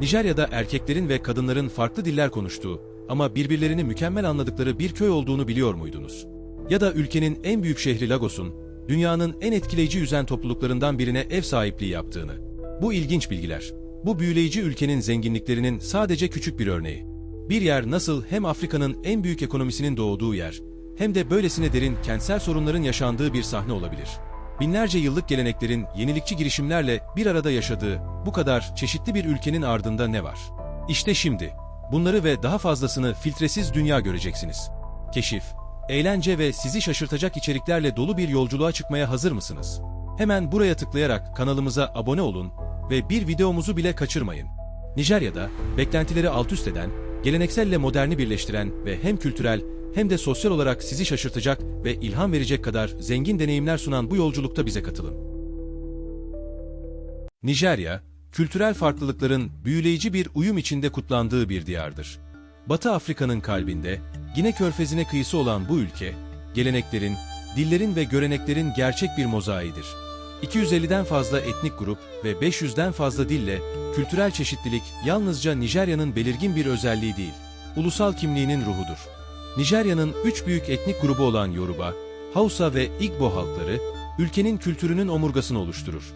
Nijerya'da erkeklerin ve kadınların farklı diller konuştuğu ama birbirlerini mükemmel anladıkları bir köy olduğunu biliyor muydunuz? Ya da ülkenin en büyük şehri Lagos'un, dünyanın en etkileyici yüzen topluluklarından birine ev sahipliği yaptığını. Bu ilginç bilgiler. Bu büyüleyici ülkenin zenginliklerinin sadece küçük bir örneği. Bir yer nasıl hem Afrika'nın en büyük ekonomisinin doğduğu yer, hem de böylesine derin kentsel sorunların yaşandığı bir sahne olabilir. Binlerce yıllık geleneklerin yenilikçi girişimlerle bir arada yaşadığı bu kadar çeşitli bir ülkenin ardında ne var? İşte şimdi bunları ve daha fazlasını filtresiz dünya göreceksiniz. Keşif, eğlence ve sizi şaşırtacak içeriklerle dolu bir yolculuğa çıkmaya hazır mısınız? Hemen buraya tıklayarak kanalımıza abone olun ve bir videomuzu bile kaçırmayın. Nijerya'da beklentileri alt üst eden, gelenekselle moderni birleştiren ve hem kültürel hem de sosyal olarak sizi şaşırtacak ve ilham verecek kadar zengin deneyimler sunan bu yolculukta bize katılın. Nijerya, kültürel farklılıkların büyüleyici bir uyum içinde kutlandığı bir diyardır. Batı Afrika'nın kalbinde, Gine Körfezi'ne kıyısı olan bu ülke, geleneklerin, dillerin ve göreneklerin gerçek bir mozaiğidir. 250'den fazla etnik grup ve 500'den fazla dille, kültürel çeşitlilik yalnızca Nijerya'nın belirgin bir özelliği değil, ulusal kimliğinin ruhudur. Nijerya'nın üç büyük etnik grubu olan Yoruba, Hausa ve Igbo halkları, ülkenin kültürünün omurgasını oluşturur.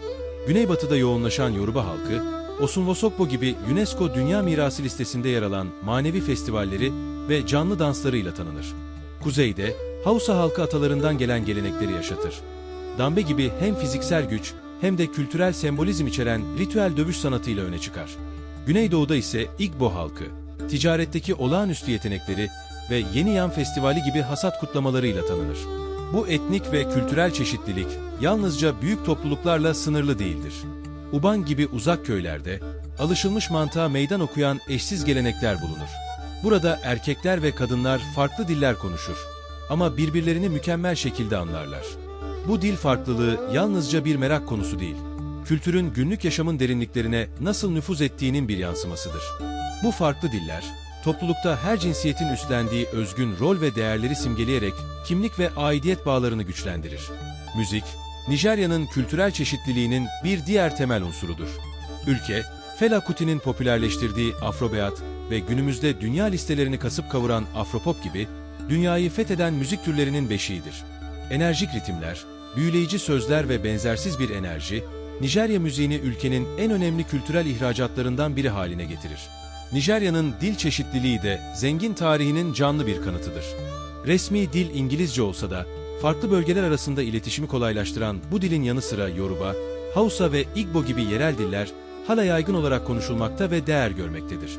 Güneybatıda yoğunlaşan Yoruba halkı, Osunvosokbo gibi UNESCO Dünya Mirası listesinde yer alan manevi festivalleri ve canlı danslarıyla tanınır. Kuzeyde, Hausa halkı atalarından gelen gelenekleri yaşatır. Dambe gibi hem fiziksel güç hem de kültürel sembolizm içeren ritüel dövüş sanatıyla öne çıkar. Güneydoğuda ise Igbo halkı, ticaretteki olağanüstü yetenekleri ve Yeni Yan Festivali gibi hasat kutlamalarıyla tanınır. Bu etnik ve kültürel çeşitlilik yalnızca büyük topluluklarla sınırlı değildir. Uban gibi uzak köylerde alışılmış mantığa meydan okuyan eşsiz gelenekler bulunur. Burada erkekler ve kadınlar farklı diller konuşur ama birbirlerini mükemmel şekilde anlarlar. Bu dil farklılığı yalnızca bir merak konusu değil, kültürün günlük yaşamın derinliklerine nasıl nüfuz ettiğinin bir yansımasıdır. Bu farklı diller, toplulukta her cinsiyetin üstlendiği özgün rol ve değerleri simgeleyerek kimlik ve aidiyet bağlarını güçlendirir. Müzik, Nijerya'nın kültürel çeşitliliğinin bir diğer temel unsurudur. Ülke, Fela Kuti'nin popülerleştirdiği Afrobeat ve günümüzde dünya listelerini kasıp kavuran Afropop gibi dünyayı fetheden müzik türlerinin beşiğidir. Enerjik ritimler, büyüleyici sözler ve benzersiz bir enerji, Nijerya müziğini ülkenin en önemli kültürel ihracatlarından biri haline getirir. Nijerya'nın dil çeşitliliği de zengin tarihinin canlı bir kanıtıdır. Resmi dil İngilizce olsa da, farklı bölgeler arasında iletişimi kolaylaştıran bu dilin yanı sıra Yoruba, Hausa ve Igbo gibi yerel diller hala yaygın olarak konuşulmakta ve değer görmektedir.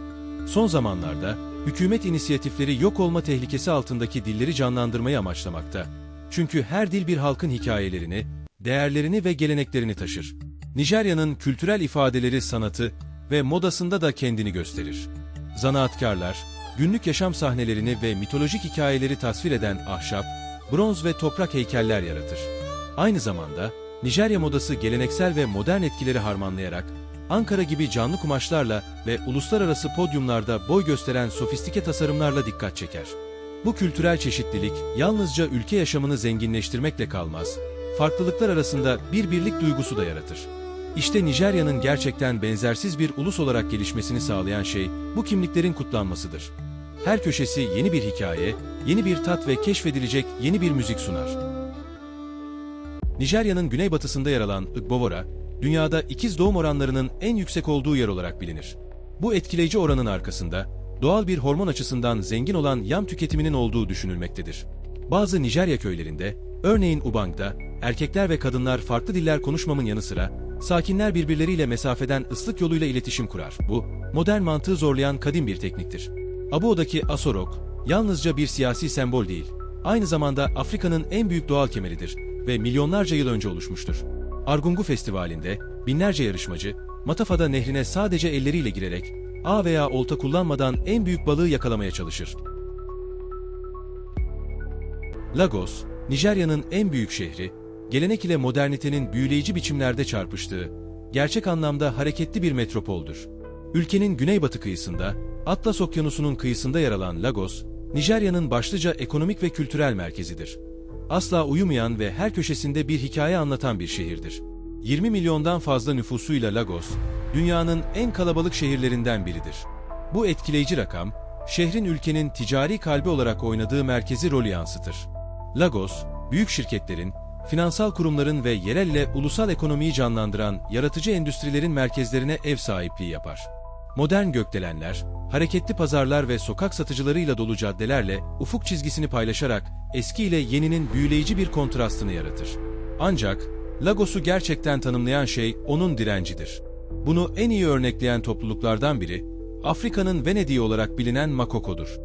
Son zamanlarda, hükümet inisiyatifleri yok olma tehlikesi altındaki dilleri canlandırmayı amaçlamakta. Çünkü her dil bir halkın hikayelerini, değerlerini ve geleneklerini taşır. Nijerya'nın kültürel ifadeleri sanatı ve modasında da kendini gösterir. Zanaatkarlar, günlük yaşam sahnelerini ve mitolojik hikayeleri tasvir eden ahşap, bronz ve toprak heykeller yaratır. Aynı zamanda Nijerya modası geleneksel ve modern etkileri harmanlayarak Ankara gibi canlı kumaşlarla ve uluslararası podyumlarda boy gösteren sofistike tasarımlarla dikkat çeker. Bu kültürel çeşitlilik yalnızca ülke yaşamını zenginleştirmekle kalmaz, farklılıklar arasında bir birlik duygusu da yaratır. İşte Nijerya'nın gerçekten benzersiz bir ulus olarak gelişmesini sağlayan şey bu kimliklerin kutlanmasıdır. Her köşesi yeni bir hikaye, yeni bir tat ve keşfedilecek yeni bir müzik sunar. Nijerya'nın güneybatısında yer alan Igbovora, dünyada ikiz doğum oranlarının en yüksek olduğu yer olarak bilinir. Bu etkileyici oranın arkasında, doğal bir hormon açısından zengin olan yam tüketiminin olduğu düşünülmektedir. Bazı Nijerya köylerinde, örneğin Ubang'da, erkekler ve kadınlar farklı diller konuşmamın yanı sıra, sakinler birbirleriyle mesafeden ıslık yoluyla iletişim kurar. Bu, modern mantığı zorlayan kadim bir tekniktir. Abuo'daki Asorok, yalnızca bir siyasi sembol değil, aynı zamanda Afrika'nın en büyük doğal kemeridir ve milyonlarca yıl önce oluşmuştur. Argungu Festivali'nde binlerce yarışmacı, Matafada nehrine sadece elleriyle girerek, ağ veya olta kullanmadan en büyük balığı yakalamaya çalışır. Lagos, Nijerya'nın en büyük şehri, gelenek ile modernitenin büyüleyici biçimlerde çarpıştığı, gerçek anlamda hareketli bir metropoldur. Ülkenin güneybatı kıyısında, Atlas Okyanusu'nun kıyısında yer alan Lagos, Nijerya'nın başlıca ekonomik ve kültürel merkezidir. Asla uyumayan ve her köşesinde bir hikaye anlatan bir şehirdir. 20 milyondan fazla nüfusuyla Lagos, dünyanın en kalabalık şehirlerinden biridir. Bu etkileyici rakam, şehrin ülkenin ticari kalbi olarak oynadığı merkezi rolü yansıtır. Lagos, büyük şirketlerin, finansal kurumların ve yerel ile ulusal ekonomiyi canlandıran yaratıcı endüstrilerin merkezlerine ev sahipliği yapar. Modern gökdelenler, hareketli pazarlar ve sokak satıcılarıyla dolu caddelerle ufuk çizgisini paylaşarak eski ile yeninin büyüleyici bir kontrastını yaratır. Ancak Lagos'u gerçekten tanımlayan şey onun direncidir. Bunu en iyi örnekleyen topluluklardan biri, Afrika'nın Venedik'i olarak bilinen Makoko'dur.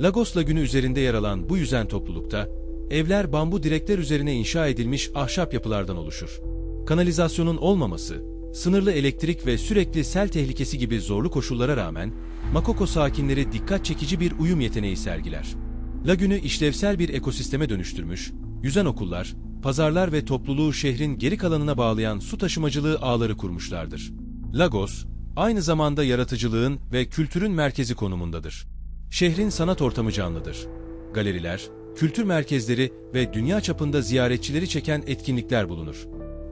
Lagos Lagünü üzerinde yer alan bu yüzen toplulukta, evler bambu direkler üzerine inşa edilmiş ahşap yapılardan oluşur. Kanalizasyonun olmaması, sınırlı elektrik ve sürekli sel tehlikesi gibi zorlu koşullara rağmen, Makoko sakinleri dikkat çekici bir uyum yeteneği sergiler. Lagünü işlevsel bir ekosisteme dönüştürmüş, yüzen okullar, pazarlar ve topluluğu şehrin geri kalanına bağlayan su taşımacılığı ağları kurmuşlardır. Lagos, aynı zamanda yaratıcılığın ve kültürün merkezi konumundadır. Şehrin sanat ortamı canlıdır. Galeriler, kültür merkezleri ve dünya çapında ziyaretçileri çeken etkinlikler bulunur.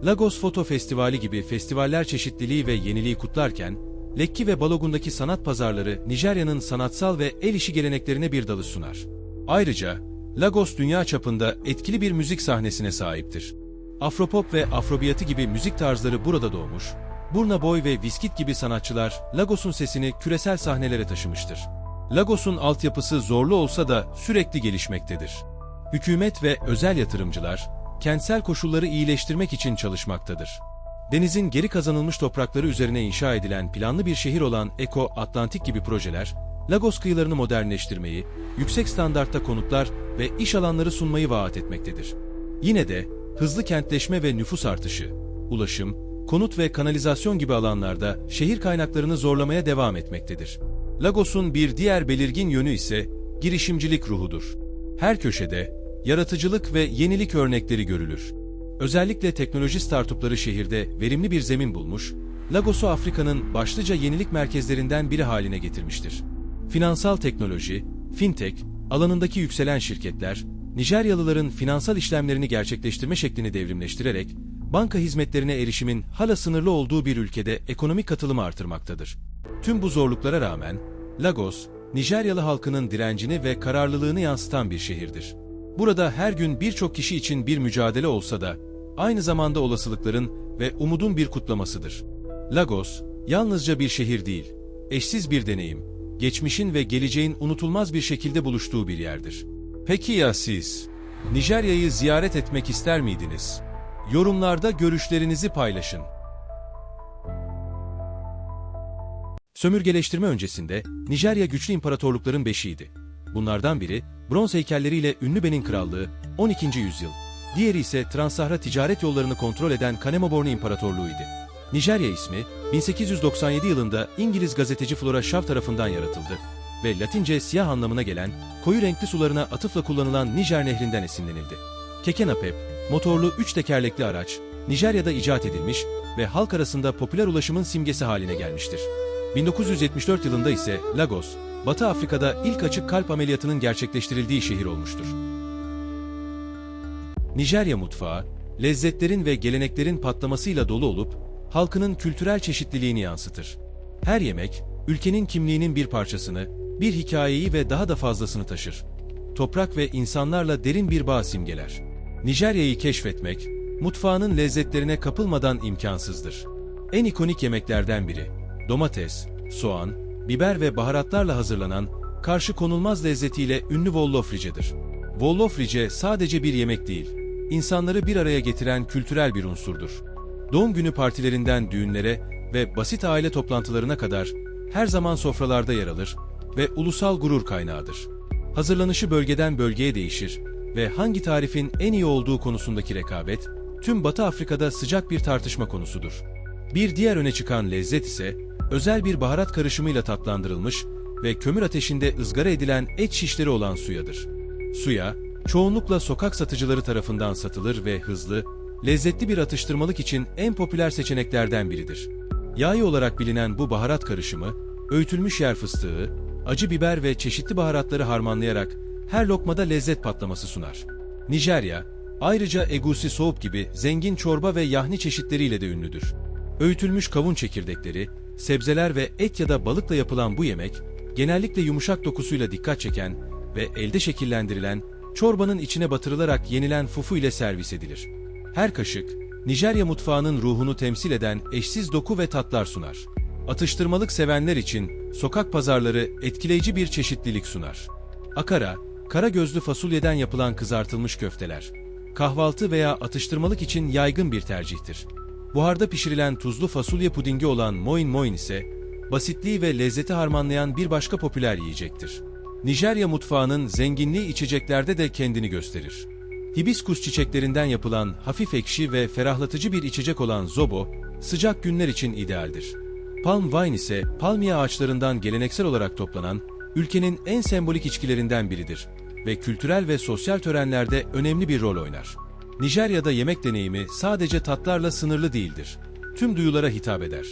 Lagos Foto Festivali gibi festivaller çeşitliliği ve yeniliği kutlarken, Lekki ve Balogun'daki sanat pazarları Nijerya'nın sanatsal ve el işi geleneklerine bir dalış sunar. Ayrıca, Lagos dünya çapında etkili bir müzik sahnesine sahiptir. Afropop ve Afrobiyatı gibi müzik tarzları burada doğmuş, Burna Boy ve Viskit gibi sanatçılar Lagos'un sesini küresel sahnelere taşımıştır. Lagos'un altyapısı zorlu olsa da sürekli gelişmektedir. Hükümet ve özel yatırımcılar, kentsel koşulları iyileştirmek için çalışmaktadır. Denizin geri kazanılmış toprakları üzerine inşa edilen planlı bir şehir olan Eko Atlantik gibi projeler, Lagos kıyılarını modernleştirmeyi, yüksek standartta konutlar ve iş alanları sunmayı vaat etmektedir. Yine de hızlı kentleşme ve nüfus artışı, ulaşım, konut ve kanalizasyon gibi alanlarda şehir kaynaklarını zorlamaya devam etmektedir. Lagos'un bir diğer belirgin yönü ise girişimcilik ruhudur. Her köşede yaratıcılık ve yenilik örnekleri görülür. Özellikle teknoloji startupları şehirde verimli bir zemin bulmuş, Lagos'u Afrika'nın başlıca yenilik merkezlerinden biri haline getirmiştir. Finansal teknoloji, fintech, alanındaki yükselen şirketler, Nijeryalıların finansal işlemlerini gerçekleştirme şeklini devrimleştirerek, banka hizmetlerine erişimin hala sınırlı olduğu bir ülkede ekonomik katılımı artırmaktadır. Tüm bu zorluklara rağmen, Lagos, Nijeryalı halkının direncini ve kararlılığını yansıtan bir şehirdir. Burada her gün birçok kişi için bir mücadele olsa da, aynı zamanda olasılıkların ve umudun bir kutlamasıdır. Lagos, yalnızca bir şehir değil, eşsiz bir deneyim, geçmişin ve geleceğin unutulmaz bir şekilde buluştuğu bir yerdir. Peki ya siz? Nijerya'yı ziyaret etmek ister miydiniz? Yorumlarda görüşlerinizi paylaşın. Sömürgeleştirme öncesinde Nijerya güçlü imparatorlukların beşiğiydi. Bunlardan biri bronz heykelleriyle ünlü Benin Krallığı 12. yüzyıl. Diğeri ise Transsahra ticaret yollarını kontrol eden Kanemobornu İmparatorluğu'ydu. Nijerya ismi 1897 yılında İngiliz gazeteci Flora Shaw tarafından yaratıldı ve Latince siyah anlamına gelen koyu renkli sularına atıfla kullanılan Nijer Nehri'nden esinlenildi. Kekenapep, motorlu üç tekerlekli araç, Nijerya'da icat edilmiş ve halk arasında popüler ulaşımın simgesi haline gelmiştir. 1974 yılında ise Lagos, Batı Afrika'da ilk açık kalp ameliyatının gerçekleştirildiği şehir olmuştur. Nijerya mutfağı, lezzetlerin ve geleneklerin patlamasıyla dolu olup, halkının kültürel çeşitliliğini yansıtır. Her yemek, ülkenin kimliğinin bir parçasını, bir hikayeyi ve daha da fazlasını taşır. Toprak ve insanlarla derin bir bağ simgeler. Nijerya'yı keşfetmek, mutfağının lezzetlerine kapılmadan imkansızdır. En ikonik yemeklerden biri, domates, soğan, biber ve baharatlarla hazırlanan, karşı konulmaz lezzetiyle ünlü Vollofrice'dir. Vollofrice sadece bir yemek değil, insanları bir araya getiren kültürel bir unsurdur. Doğum günü partilerinden düğünlere ve basit aile toplantılarına kadar her zaman sofralarda yer alır ve ulusal gurur kaynağıdır. Hazırlanışı bölgeden bölgeye değişir ve hangi tarifin en iyi olduğu konusundaki rekabet, tüm Batı Afrika'da sıcak bir tartışma konusudur. Bir diğer öne çıkan lezzet ise, özel bir baharat karışımıyla tatlandırılmış ve kömür ateşinde ızgara edilen et şişleri olan suyadır. Suya, çoğunlukla sokak satıcıları tarafından satılır ve hızlı, lezzetli bir atıştırmalık için en popüler seçeneklerden biridir. Yağı olarak bilinen bu baharat karışımı, öğütülmüş yer fıstığı, acı biber ve çeşitli baharatları harmanlayarak her lokmada lezzet patlaması sunar. Nijerya, ayrıca egusi soğuk gibi zengin çorba ve yahni çeşitleriyle de ünlüdür. Öğütülmüş kavun çekirdekleri, sebzeler ve et ya da balıkla yapılan bu yemek, genellikle yumuşak dokusuyla dikkat çeken ve elde şekillendirilen, çorbanın içine batırılarak yenilen fufu ile servis edilir. Her kaşık, Nijerya mutfağının ruhunu temsil eden eşsiz doku ve tatlar sunar. Atıştırmalık sevenler için sokak pazarları etkileyici bir çeşitlilik sunar. Akara, kara gözlü fasulyeden yapılan kızartılmış köfteler. Kahvaltı veya atıştırmalık için yaygın bir tercihtir. Buharda pişirilen tuzlu fasulye pudingi olan moin moin ise, basitliği ve lezzeti harmanlayan bir başka popüler yiyecektir. Nijerya mutfağının zenginliği içeceklerde de kendini gösterir. Hibiskus çiçeklerinden yapılan hafif ekşi ve ferahlatıcı bir içecek olan zobo, sıcak günler için idealdir. Palm wine ise palmiye ağaçlarından geleneksel olarak toplanan, ülkenin en sembolik içkilerinden biridir ve kültürel ve sosyal törenlerde önemli bir rol oynar. Nijerya'da yemek deneyimi sadece tatlarla sınırlı değildir. Tüm duyulara hitap eder.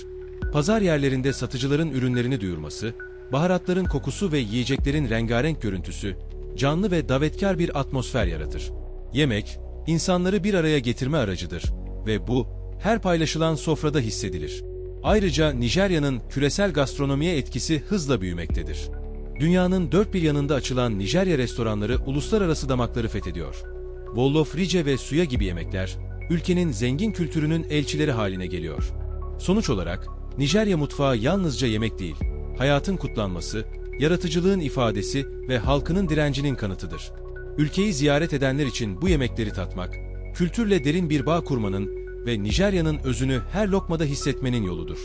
Pazar yerlerinde satıcıların ürünlerini duyurması, baharatların kokusu ve yiyeceklerin rengarenk görüntüsü, canlı ve davetkar bir atmosfer yaratır. Yemek, insanları bir araya getirme aracıdır ve bu, her paylaşılan sofrada hissedilir. Ayrıca Nijerya'nın küresel gastronomiye etkisi hızla büyümektedir. Dünyanın dört bir yanında açılan Nijerya restoranları uluslararası damakları fethediyor. Wolof rice ve suya gibi yemekler, ülkenin zengin kültürünün elçileri haline geliyor. Sonuç olarak, Nijerya mutfağı yalnızca yemek değil, hayatın kutlanması, yaratıcılığın ifadesi ve halkının direncinin kanıtıdır. Ülkeyi ziyaret edenler için bu yemekleri tatmak, kültürle derin bir bağ kurmanın ve Nijerya'nın özünü her lokmada hissetmenin yoludur.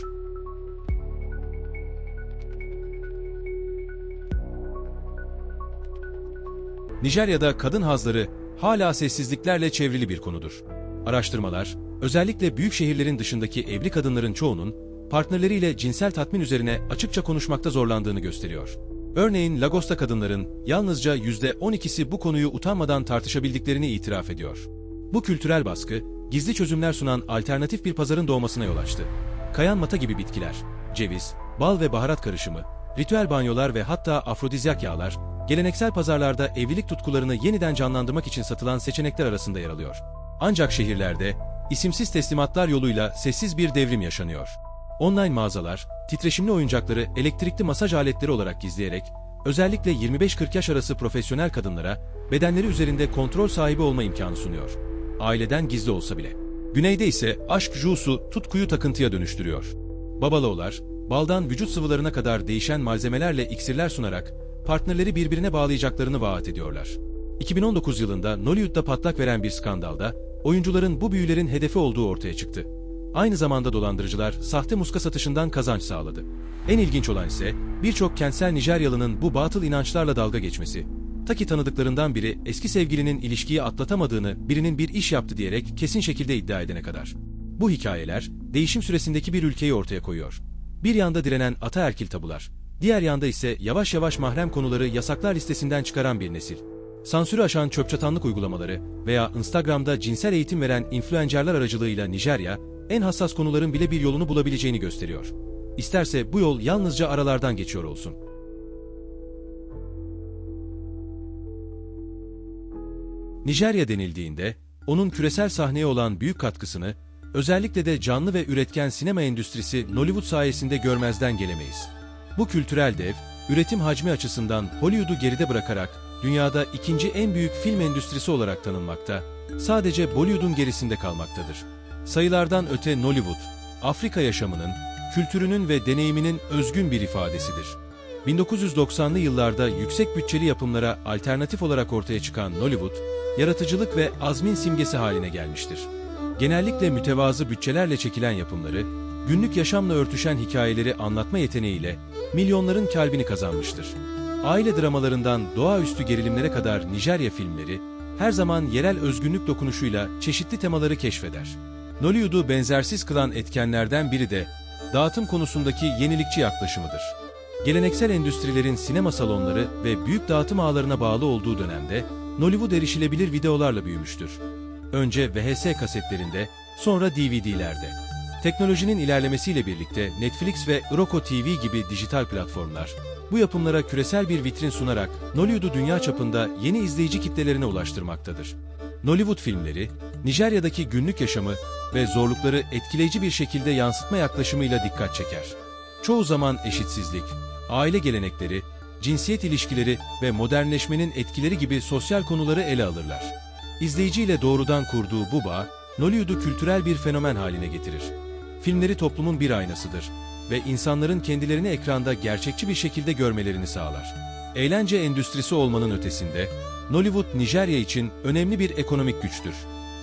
Nijerya'da kadın hazları hala sessizliklerle çevrili bir konudur. Araştırmalar, özellikle büyük şehirlerin dışındaki evli kadınların çoğunun, partnerleriyle cinsel tatmin üzerine açıkça konuşmakta zorlandığını gösteriyor. Örneğin Lagos'ta kadınların yalnızca %12'si bu konuyu utanmadan tartışabildiklerini itiraf ediyor. Bu kültürel baskı, gizli çözümler sunan alternatif bir pazarın doğmasına yol açtı. Kayan mata gibi bitkiler, ceviz, bal ve baharat karışımı, ritüel banyolar ve hatta afrodizyak yağlar, geleneksel pazarlarda evlilik tutkularını yeniden canlandırmak için satılan seçenekler arasında yer alıyor. Ancak şehirlerde, isimsiz teslimatlar yoluyla sessiz bir devrim yaşanıyor. Online mağazalar, titreşimli oyuncakları elektrikli masaj aletleri olarak gizleyerek, özellikle 25-40 yaş arası profesyonel kadınlara bedenleri üzerinde kontrol sahibi olma imkanı sunuyor. Aileden gizli olsa bile. Güneyde ise aşk jusu tutkuyu takıntıya dönüştürüyor. Babaloğlar, baldan vücut sıvılarına kadar değişen malzemelerle iksirler sunarak partnerleri birbirine bağlayacaklarını vaat ediyorlar. 2019 yılında Nollywood'da patlak veren bir skandalda oyuncuların bu büyülerin hedefi olduğu ortaya çıktı. Aynı zamanda dolandırıcılar sahte muska satışından kazanç sağladı. En ilginç olan ise birçok kentsel Nijeryalı'nın bu batıl inançlarla dalga geçmesi. Ta tanıdıklarından biri eski sevgilinin ilişkiyi atlatamadığını birinin bir iş yaptı diyerek kesin şekilde iddia edene kadar. Bu hikayeler değişim süresindeki bir ülkeyi ortaya koyuyor. Bir yanda direnen ataerkil tabular, diğer yanda ise yavaş yavaş mahrem konuları yasaklar listesinden çıkaran bir nesil. Sansürü aşan çöpçatanlık uygulamaları veya Instagram'da cinsel eğitim veren influencerlar aracılığıyla Nijerya, en hassas konuların bile bir yolunu bulabileceğini gösteriyor. İsterse bu yol yalnızca aralardan geçiyor olsun. Nijerya denildiğinde, onun küresel sahneye olan büyük katkısını, özellikle de canlı ve üretken sinema endüstrisi Nollywood sayesinde görmezden gelemeyiz. Bu kültürel dev, üretim hacmi açısından Hollywood'u geride bırakarak dünyada ikinci en büyük film endüstrisi olarak tanınmakta, sadece Bollywood'un gerisinde kalmaktadır. Sayılardan öte Nollywood, Afrika yaşamının, kültürünün ve deneyiminin özgün bir ifadesidir. 1990'lı yıllarda yüksek bütçeli yapımlara alternatif olarak ortaya çıkan Nollywood, yaratıcılık ve azmin simgesi haline gelmiştir. Genellikle mütevazı bütçelerle çekilen yapımları, günlük yaşamla örtüşen hikayeleri anlatma yeteneğiyle milyonların kalbini kazanmıştır. Aile dramalarından doğaüstü gerilimlere kadar Nijerya filmleri, her zaman yerel özgünlük dokunuşuyla çeşitli temaları keşfeder. Nollywood'u benzersiz kılan etkenlerden biri de dağıtım konusundaki yenilikçi yaklaşımıdır. Geleneksel endüstrilerin sinema salonları ve büyük dağıtım ağlarına bağlı olduğu dönemde Nollywood erişilebilir videolarla büyümüştür. Önce VHS kasetlerinde, sonra DVD'lerde. Teknolojinin ilerlemesiyle birlikte Netflix ve Roku TV gibi dijital platformlar, bu yapımlara küresel bir vitrin sunarak Nollywood'u dünya çapında yeni izleyici kitlelerine ulaştırmaktadır. Nollywood filmleri, Nijerya'daki günlük yaşamı ve zorlukları etkileyici bir şekilde yansıtma yaklaşımıyla dikkat çeker. Çoğu zaman eşitsizlik, aile gelenekleri, cinsiyet ilişkileri ve modernleşmenin etkileri gibi sosyal konuları ele alırlar. İzleyiciyle doğrudan kurduğu bu bağ, Nollywood'u kültürel bir fenomen haline getirir. Filmleri toplumun bir aynasıdır ve insanların kendilerini ekranda gerçekçi bir şekilde görmelerini sağlar. Eğlence endüstrisi olmanın ötesinde, Nollywood Nijerya için önemli bir ekonomik güçtür.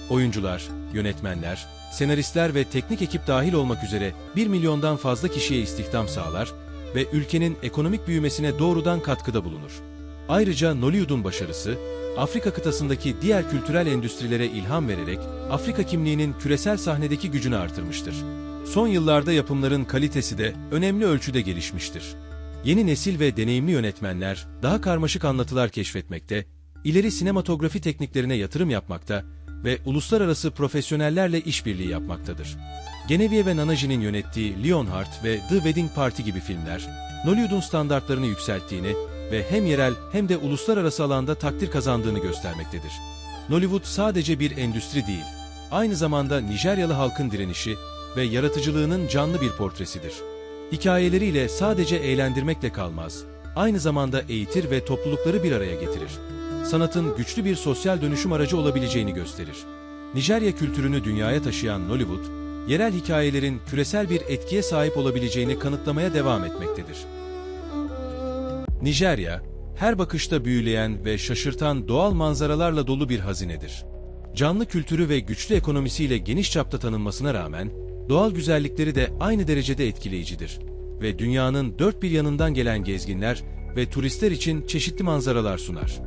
Oyuncular, yönetmenler, senaristler ve teknik ekip dahil olmak üzere 1 milyondan fazla kişiye istihdam sağlar ve ülkenin ekonomik büyümesine doğrudan katkıda bulunur. Ayrıca Nollywood'un başarısı, Afrika kıtasındaki diğer kültürel endüstrilere ilham vererek Afrika kimliğinin küresel sahnedeki gücünü artırmıştır. Son yıllarda yapımların kalitesi de önemli ölçüde gelişmiştir. Yeni nesil ve deneyimli yönetmenler daha karmaşık anlatılar keşfetmekte, ileri sinematografi tekniklerine yatırım yapmakta ve uluslararası profesyonellerle işbirliği yapmaktadır. Genevieve Nanaji'nin yönettiği Lionheart ve The Wedding Party gibi filmler, Nollywood'un standartlarını yükselttiğini ve hem yerel hem de uluslararası alanda takdir kazandığını göstermektedir. Nollywood sadece bir endüstri değil, aynı zamanda Nijeryalı halkın direnişi ve yaratıcılığının canlı bir portresidir. Hikayeleriyle sadece eğlendirmekle kalmaz, aynı zamanda eğitir ve toplulukları bir araya getirir. Sanatın güçlü bir sosyal dönüşüm aracı olabileceğini gösterir. Nijerya kültürünü dünyaya taşıyan Nollywood, yerel hikayelerin küresel bir etkiye sahip olabileceğini kanıtlamaya devam etmektedir. Nijerya, her bakışta büyüleyen ve şaşırtan doğal manzaralarla dolu bir hazinedir. Canlı kültürü ve güçlü ekonomisiyle geniş çapta tanınmasına rağmen, doğal güzellikleri de aynı derecede etkileyicidir. Ve dünyanın dört bir yanından gelen gezginler ve turistler için çeşitli manzaralar sunar.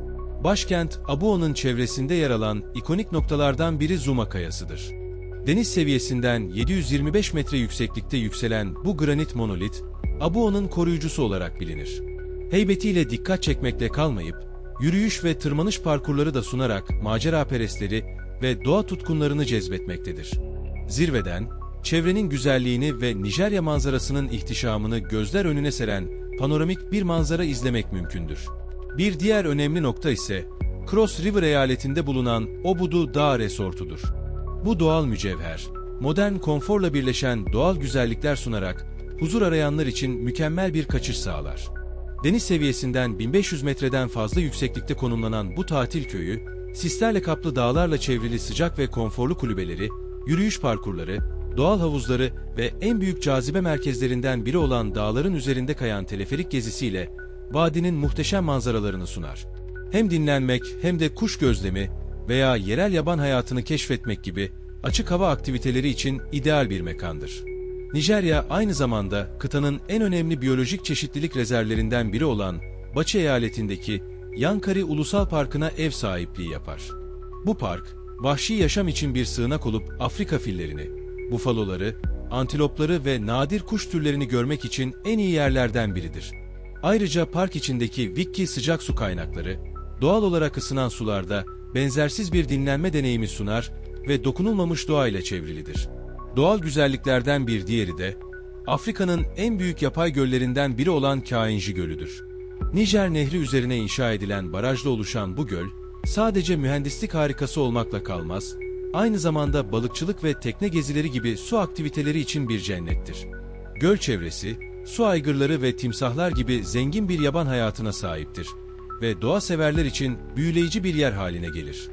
Başkent Abuo'nun çevresinde yer alan ikonik noktalardan biri Zuma Kayası'dır. Deniz seviyesinden 725 metre yükseklikte yükselen bu granit monolit, Abuo'nun koruyucusu olarak bilinir. Heybetiyle dikkat çekmekle kalmayıp, yürüyüş ve tırmanış parkurları da sunarak macera perestleri ve doğa tutkunlarını cezbetmektedir. Zirveden, çevrenin güzelliğini ve Nijerya manzarasının ihtişamını gözler önüne seren panoramik bir manzara izlemek mümkündür. Bir diğer önemli nokta ise Cross River eyaletinde bulunan Obudu Dağ Resortu'dur. Bu doğal mücevher, modern konforla birleşen doğal güzellikler sunarak huzur arayanlar için mükemmel bir kaçış sağlar. Deniz seviyesinden 1500 metreden fazla yükseklikte konumlanan bu tatil köyü, sislerle kaplı dağlarla çevrili sıcak ve konforlu kulübeleri, yürüyüş parkurları, doğal havuzları ve en büyük cazibe merkezlerinden biri olan dağların üzerinde kayan teleferik gezisiyle vadinin muhteşem manzaralarını sunar. Hem dinlenmek hem de kuş gözlemi veya yerel yaban hayatını keşfetmek gibi açık hava aktiviteleri için ideal bir mekandır. Nijerya aynı zamanda kıtanın en önemli biyolojik çeşitlilik rezervlerinden biri olan Baçı eyaletindeki Yankari Ulusal Parkı'na ev sahipliği yapar. Bu park, vahşi yaşam için bir sığınak olup Afrika fillerini, bufaloları, antilopları ve nadir kuş türlerini görmek için en iyi yerlerden biridir. Ayrıca park içindeki Vikki sıcak su kaynakları, doğal olarak ısınan sularda benzersiz bir dinlenme deneyimi sunar ve dokunulmamış doğayla çevrilidir. Doğal güzelliklerden bir diğeri de, Afrika'nın en büyük yapay göllerinden biri olan Kainji Gölü'dür. Nijer Nehri üzerine inşa edilen barajla oluşan bu göl, sadece mühendislik harikası olmakla kalmaz, aynı zamanda balıkçılık ve tekne gezileri gibi su aktiviteleri için bir cennettir. Göl çevresi, su aygırları ve timsahlar gibi zengin bir yaban hayatına sahiptir ve doğa severler için büyüleyici bir yer haline gelir.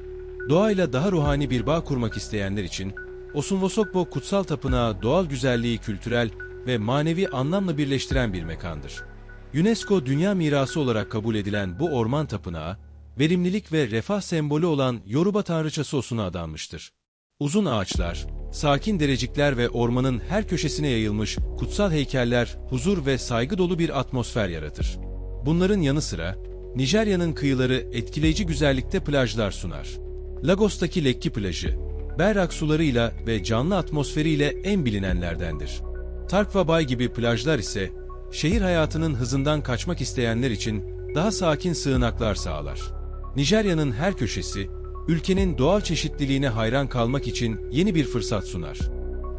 Doğayla daha ruhani bir bağ kurmak isteyenler için Osunvosokbo Kutsal Tapınağı doğal güzelliği kültürel ve manevi anlamla birleştiren bir mekandır. UNESCO Dünya Mirası olarak kabul edilen bu orman tapınağı, verimlilik ve refah sembolü olan Yoruba tanrıçası Osun'a adanmıştır. Uzun ağaçlar, sakin derecikler ve ormanın her köşesine yayılmış kutsal heykeller huzur ve saygı dolu bir atmosfer yaratır. Bunların yanı sıra, Nijerya'nın kıyıları etkileyici güzellikte plajlar sunar. Lagos'taki Lekki plajı, berrak sularıyla ve canlı atmosferiyle en bilinenlerdendir. Tarkva Bay gibi plajlar ise, şehir hayatının hızından kaçmak isteyenler için daha sakin sığınaklar sağlar. Nijerya'nın her köşesi, ülkenin doğal çeşitliliğine hayran kalmak için yeni bir fırsat sunar.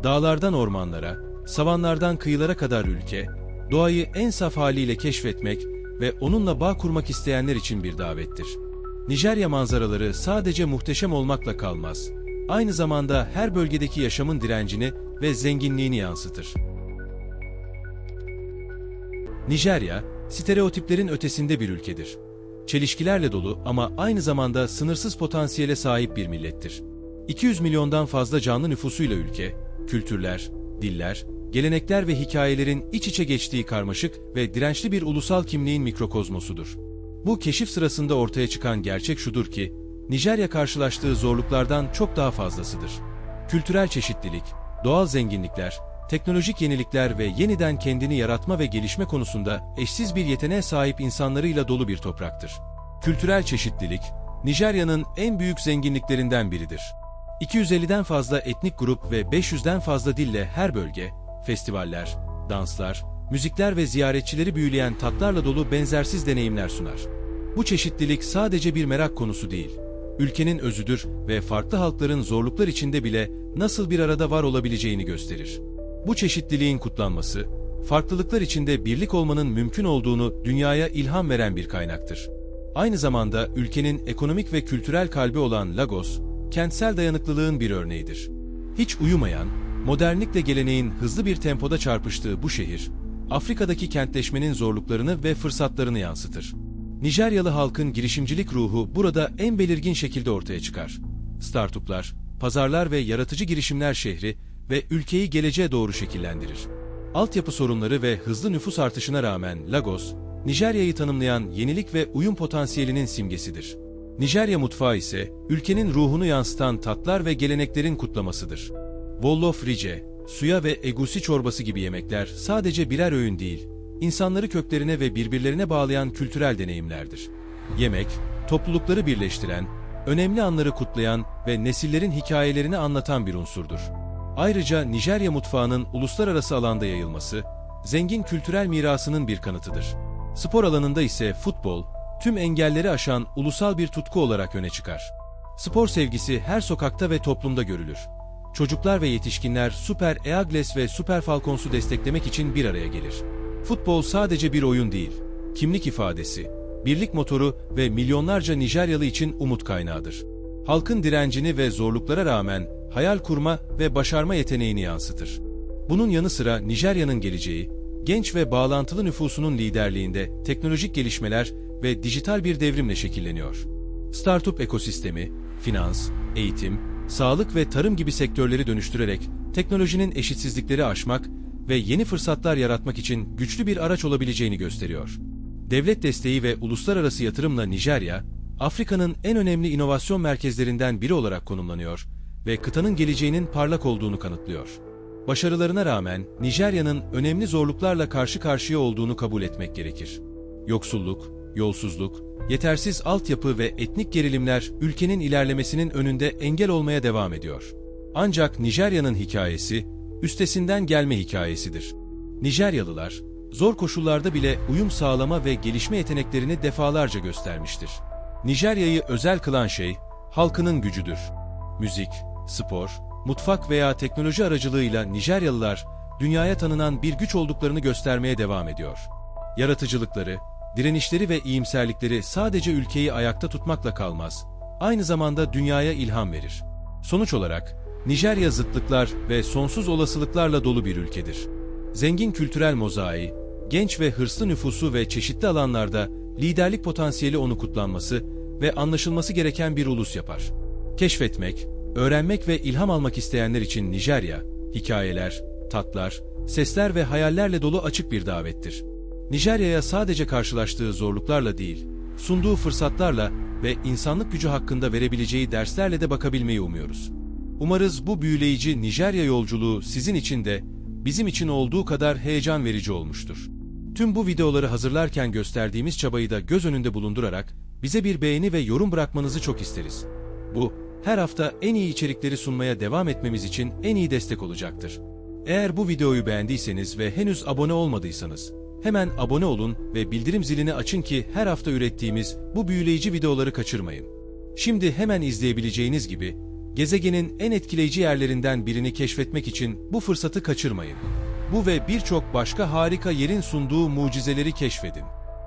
Dağlardan ormanlara, savanlardan kıyılara kadar ülke, doğayı en saf haliyle keşfetmek ve onunla bağ kurmak isteyenler için bir davettir. Nijerya manzaraları sadece muhteşem olmakla kalmaz. Aynı zamanda her bölgedeki yaşamın direncini ve zenginliğini yansıtır. Nijerya, stereotiplerin ötesinde bir ülkedir. Çelişkilerle dolu ama aynı zamanda sınırsız potansiyele sahip bir millettir. 200 milyondan fazla canlı nüfusuyla ülke, kültürler, diller, gelenekler ve hikayelerin iç içe geçtiği karmaşık ve dirençli bir ulusal kimliğin mikrokozmosudur. Bu keşif sırasında ortaya çıkan gerçek şudur ki, Nijerya karşılaştığı zorluklardan çok daha fazlasıdır. Kültürel çeşitlilik, doğal zenginlikler, teknolojik yenilikler ve yeniden kendini yaratma ve gelişme konusunda eşsiz bir yeteneğe sahip insanlarıyla dolu bir topraktır. Kültürel çeşitlilik, Nijerya'nın en büyük zenginliklerinden biridir. 250'den fazla etnik grup ve 500'den fazla dille her bölge, festivaller, danslar, müzikler ve ziyaretçileri büyüleyen tatlarla dolu benzersiz deneyimler sunar. Bu çeşitlilik sadece bir merak konusu değil, ülkenin özüdür ve farklı halkların zorluklar içinde bile nasıl bir arada var olabileceğini gösterir. Bu çeşitliliğin kutlanması, farklılıklar içinde birlik olmanın mümkün olduğunu dünyaya ilham veren bir kaynaktır. Aynı zamanda ülkenin ekonomik ve kültürel kalbi olan Lagos, kentsel dayanıklılığın bir örneğidir. Hiç uyumayan, modernlikle geleneğin hızlı bir tempoda çarpıştığı bu şehir, Afrika'daki kentleşmenin zorluklarını ve fırsatlarını yansıtır. Nijeryalı halkın girişimcilik ruhu burada en belirgin şekilde ortaya çıkar. Startuplar, pazarlar ve yaratıcı girişimler şehri ve ülkeyi geleceğe doğru şekillendirir. Altyapı sorunları ve hızlı nüfus artışına rağmen Lagos, Nijerya'yı tanımlayan yenilik ve uyum potansiyelinin simgesidir. Nijerya mutfağı ise ülkenin ruhunu yansıtan tatlar ve geleneklerin kutlamasıdır. Wolof rice, suya ve egusi çorbası gibi yemekler sadece birer öğün değil, insanları köklerine ve birbirlerine bağlayan kültürel deneyimlerdir. Yemek, toplulukları birleştiren, önemli anları kutlayan ve nesillerin hikayelerini anlatan bir unsurdur. Ayrıca Nijerya mutfağının uluslararası alanda yayılması, zengin kültürel mirasının bir kanıtıdır. Spor alanında ise futbol, tüm engelleri aşan ulusal bir tutku olarak öne çıkar. Spor sevgisi her sokakta ve toplumda görülür. Çocuklar ve yetişkinler Super Eagles ve Super Falcons'u desteklemek için bir araya gelir. Futbol sadece bir oyun değil, kimlik ifadesi, birlik motoru ve milyonlarca Nijeryalı için umut kaynağıdır. Halkın direncini ve zorluklara rağmen hayal kurma ve başarma yeteneğini yansıtır. Bunun yanı sıra Nijerya'nın geleceği, genç ve bağlantılı nüfusunun liderliğinde teknolojik gelişmeler ve dijital bir devrimle şekilleniyor. Startup ekosistemi, finans, eğitim, sağlık ve tarım gibi sektörleri dönüştürerek teknolojinin eşitsizlikleri aşmak ve yeni fırsatlar yaratmak için güçlü bir araç olabileceğini gösteriyor. Devlet desteği ve uluslararası yatırımla Nijerya, Afrika'nın en önemli inovasyon merkezlerinden biri olarak konumlanıyor ve kıtanın geleceğinin parlak olduğunu kanıtlıyor. Başarılarına rağmen Nijerya'nın önemli zorluklarla karşı karşıya olduğunu kabul etmek gerekir. Yoksulluk, yolsuzluk, yetersiz altyapı ve etnik gerilimler ülkenin ilerlemesinin önünde engel olmaya devam ediyor. Ancak Nijerya'nın hikayesi, üstesinden gelme hikayesidir. Nijeryalılar, zor koşullarda bile uyum sağlama ve gelişme yeteneklerini defalarca göstermiştir. Nijerya'yı özel kılan şey, halkının gücüdür. Müzik, spor, mutfak veya teknoloji aracılığıyla Nijeryalılar, dünyaya tanınan bir güç olduklarını göstermeye devam ediyor. Yaratıcılıkları, direnişleri ve iyimserlikleri sadece ülkeyi ayakta tutmakla kalmaz, aynı zamanda dünyaya ilham verir. Sonuç olarak, Nijerya zıtlıklar ve sonsuz olasılıklarla dolu bir ülkedir. Zengin kültürel mozaiği, genç ve hırslı nüfusu ve çeşitli alanlarda liderlik potansiyeli onu kutlanması ve anlaşılması gereken bir ulus yapar. Keşfetmek, öğrenmek ve ilham almak isteyenler için Nijerya, hikayeler, tatlar, sesler ve hayallerle dolu açık bir davettir. Nijerya'ya sadece karşılaştığı zorluklarla değil, sunduğu fırsatlarla ve insanlık gücü hakkında verebileceği derslerle de bakabilmeyi umuyoruz. Umarız bu büyüleyici Nijerya yolculuğu sizin için de bizim için olduğu kadar heyecan verici olmuştur. Tüm bu videoları hazırlarken gösterdiğimiz çabayı da göz önünde bulundurarak bize bir beğeni ve yorum bırakmanızı çok isteriz. Bu, her hafta en iyi içerikleri sunmaya devam etmemiz için en iyi destek olacaktır. Eğer bu videoyu beğendiyseniz ve henüz abone olmadıysanız, hemen abone olun ve bildirim zilini açın ki her hafta ürettiğimiz bu büyüleyici videoları kaçırmayın. Şimdi hemen izleyebileceğiniz gibi, gezegenin en etkileyici yerlerinden birini keşfetmek için bu fırsatı kaçırmayın. Bu ve birçok başka harika yerin sunduğu mucizeleri keşfedin.